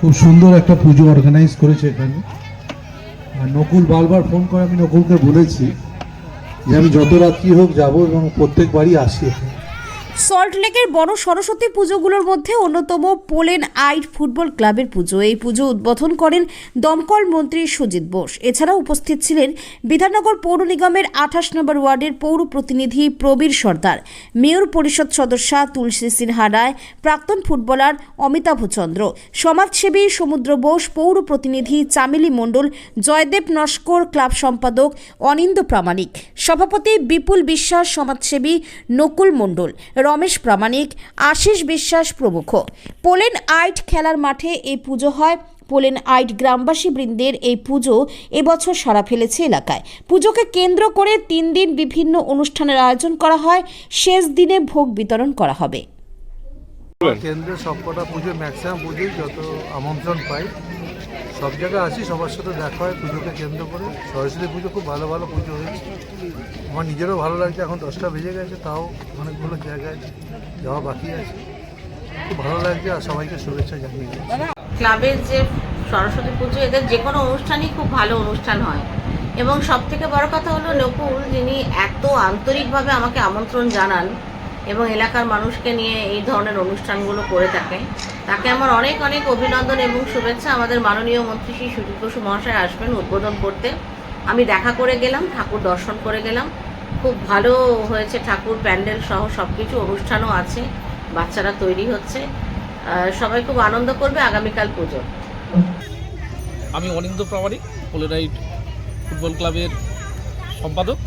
খুব সুন্দর একটা পুজো অর্গানাইজ করেছে এখানে। আর নকুল বারবার ফোন করে, আমি নকুলকে বলেছি যে আমি যত রাত্রি হোক যাব এবং প্রত্যেকবারই আসি এখানে। সল্টলেকের বড় সরস্বতী পুজোগুলোর মধ্যে অন্যতম পোলেন আইড ফুটবল ক্লাবের পুজো। এই পুজো উদ্বোধন করেন দমকল মন্ত্রী সুজিত বোস। এছাড়াও উপস্থিত ছিলেন বিধাননগর পৌর নিগমের আঠাশ নম্বর ওয়ার্ডের পৌর প্রতিনিধি প্রবীর সর্দার, মেয়র পরিষদ সদস্যা তুলসী সিনহা রায়, প্রাক্তন ফুটবলার অমিতাভ চন্দ্র, সমাজসেবী সমুদ্র বোস, পৌর প্রতিনিধি চামেলি মণ্ডল, জয়দেব নস্কর, ক্লাব সম্পাদক অনিন্দ প্রামাণিক, সভাপতি বিপুল বিশ্বাস, সমাজসেবী নকুল মণ্ডল রমেশ প্রামাণিক, আশিস বিশ্বাস প্রমুখ। পোলেন আইট খেলার মাঠে এই পুজো হয়। পোলেন আইট গ্রামবাসী বৃন্দের এই পুজো এবছর সারা ফেলেছে এলাকায়। পুজোকে কেন্দ্র করে তিন দিন বিভিন্ন অনুষ্ঠানের আয়োজন করা হয়। শেষ দিনে ভোগ বিতরণ করা হবে। কেন্দ্রে সবকটা পুজো ম্যাক্সিমাম পুজোই যত আমন্ত্রণ পাই, সব জায়গায় আসি, সবার সাথে দেখা হয়, পুজোকে কেন্দ্র করে। সরস্বতী পুজো খুব ভালো ভালো পুজো হয়েছে। আমার নিজেরও ভালো লাগছে, এখন দশটা বেজে গেছে, তাও অনেকগুলো জায়গায় যাওয়া বাকি আছে। খুব ভালো লাগছে আর সবাইকে শুভেচ্ছা জানিয়ে। ক্লাবের যে সরস্বতী পুজো, এদের যে কোনো অনুষ্ঠানই খুব ভালো অনুষ্ঠান হয়। এবং সব থেকে বড় কথা হলো নকুল, যিনি এত আন্তরিকভাবে আমাকে আমন্ত্রণ জানান এবং এলাকার মানুষকে নিয়ে এই ধরনের অনুষ্ঠানগুলো করে থাকেন। তাকে আমার অনেক অনেক অভিনন্দন এবং শুভেচ্ছা। আমাদের মাননীয় মন্ত্রী শ্রী সুজিত বসু মহাশয় আসবেন উদ্বোধন করতে। আমি দেখা করে গেলাম, ঠাকুর দর্শন করে গেলাম। খুব ভালো হয়েছে ঠাকুর, প্যান্ডেল সহ সব কিছু অনুষ্ঠানও আছে, বাচ্চারা তৈরি হচ্ছে। সবাই খুব আনন্দ করবে আগামীকাল পুজো। আমি অনিন্দ প্রামাণিক পোলেরাইট ফুটবল ক্লাবের সম্পাদক।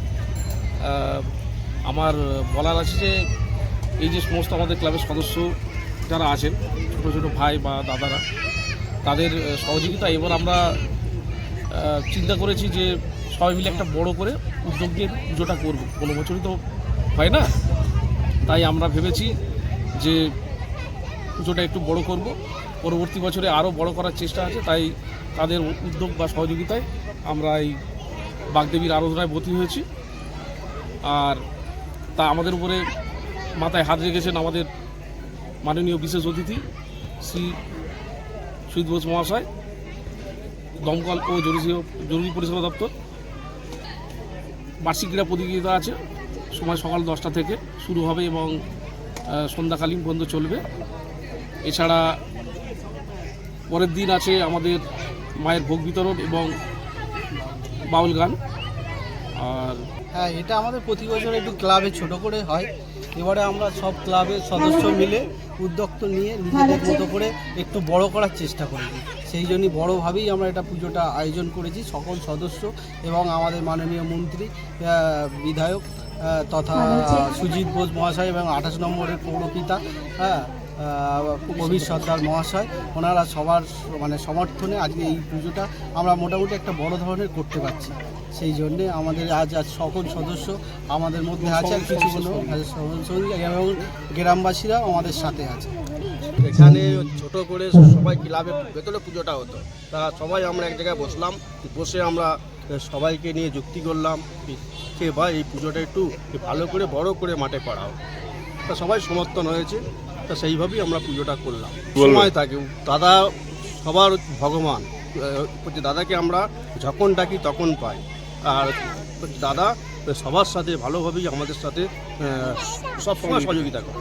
আমার বলার আছে যে, এই যে সমস্ত আমাদের ক্লাবের সদস্য যারা আছেন, ছোটো ছোটো ভাই বা দাদারা, তাদের সহযোগিতা এবার আমরা চিন্তা করেছি যে সবাই মিলে একটা বড় করে উদ্যোগ পুজোটা করব। কোনো বছরই তো হয় না। তাই আমরা ভেবেছি যে পুজোটা একটু বড় করব। পরবর্তী বছরে আরও বড় করার চেষ্টা আছে। তাই তাদের উদ্যোগ বা সহযোগিতায় আমরা এই বাগদেবীর আরাধনায় ভর্তি হয়েছি। আর তা আমাদের উপরে মাথায় হাত রেখেছেন আমাদের মাননীয় বিশেষ অতিথি শ্রী সুজিত বোস মহাশয়। দমকল ও জরুরি জরুরি পরিষেবা দপ্তর। বার্ষিক ক্রীড়া প্রতিযোগিতা আছে। সময় সকাল দশটা থেকে শুরু হবে এবং সন্ধ্যাকালীন পর্যন্ত চলবে। এছাড়া পরের দিন আছে আমাদের মায়ের ভোগ বিতরণ এবং বাউল গান। আর হ্যাঁ এটা আমাদের প্রতি বছর একটু ক্লাবে ছোট করে হয়। এবারে আমরা সব ক্লাবের সদস্য মিলে উদ্যোক্ত নিয়ে নিজেদের মতো করে একটু বড় করার চেষ্টা করেছি সেই জন্যই বড়োভাবেই আমরা এটা পুজোটা আয়োজন করেছি সকল সদস্য এবং আমাদের মাননীয় মন্ত্রী বিধায়ক তথা সুজিত বোস মহাশয় এবং আঠাশ নম্বরের পৌরপিতা হ্যাঁ কবির সর্দার মহাশয় ওনারা সবার মানে সমর্থনে আজকে এই পুজোটা আমরা মোটামুটি একটা বড় ধরনের করতে পারছি। সেই জন্যে আমাদের আজ আজ সকল সদস্য আমাদের মধ্যে আছে আর কিছু কোনো এবং গ্রামবাসীরা আমাদের সাথে আছে। এখানে ছোট করে সবাই ক্লাবে ভেতরে পুজোটা হতো। তা সবাই আমরা এক জায়গায় বসলাম বসে আমরা সবাইকে নিয়ে যুক্তি করলাম যে ভাই এই পুজোটা একটু ভালো করে বড় করে মাঠে করা হোক তা সবাই সমর্থন হয়েছে। তা সেইভাবেই আমরা পুজোটা করলাম। সময় থাকে দাদা সবার ভগবান। হচ্ছে দাদাকে আমরা যখন ডাকি তখন পাই। আর দাদা সবার সাথে ভালোভাবেই আমাদের সাথে সবসময় সহযোগিতা করে।